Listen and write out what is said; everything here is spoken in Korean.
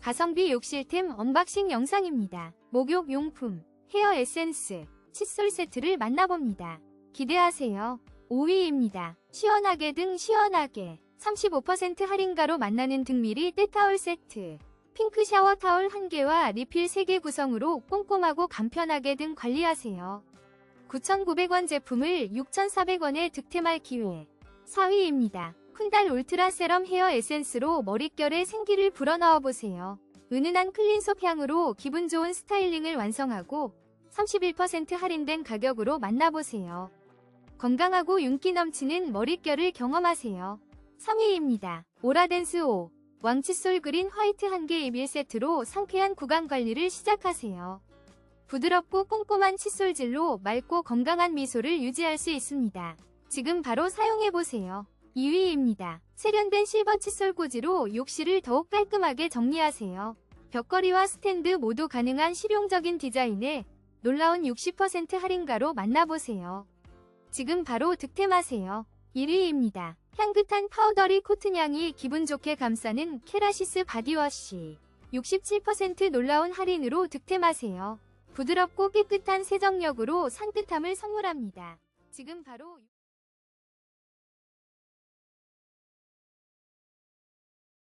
가성비 욕실템 언박싱 영상입니다. 목욕 용품, 헤어 에센스, 칫솔 세트를 만나봅니다. 기대하세요. 5위입니다. 시원하게 등 시원하게 35% 할인가로 만나는 등미리 때타올 세트 핑크 샤워 타올 1개와 리필 3개 구성으로 꼼꼼하고 간편하게 등 관리하세요. 9,900원 제품을 6,400원에 득템할 기회 4위입니다. 쿤달 울트라 세럼 헤어 에센스로 머릿결에 생기를 불어넣어 보세요. 은은한 클린속 향으로 기분 좋은 스타일링을 완성하고 31% 할인된 가격으로 만나보세요. 건강하고 윤기 넘치는 머릿결을 경험하세요. 3위입니다. 오라덴스 5 왕칫솔 그린 화이트 한개 1세트로 상쾌한 구강 관리를 시작하세요. 부드럽고 꼼꼼한 칫솔질로 맑고 건강한 미소를 유지할 수 있습니다. 지금 바로 사용해보세요. 2위입니다. 세련된 실버 칫솔 꽂이로 욕실을 더욱 깔끔하게 정리하세요. 벽걸이와 스탠드 모두 가능한 실용적인 디자인에 놀라운 60% 할인가로 만나보세요. 지금 바로 득템하세요. 1위입니다. 향긋한 파우더리 코튼향이 기분 좋게 감싸는 케라시스 바디워시. 67% 놀라운 할인으로 득템하세요. 부드럽고 깨끗한 세정력으로 산뜻함을 선물합니다. 지금 바로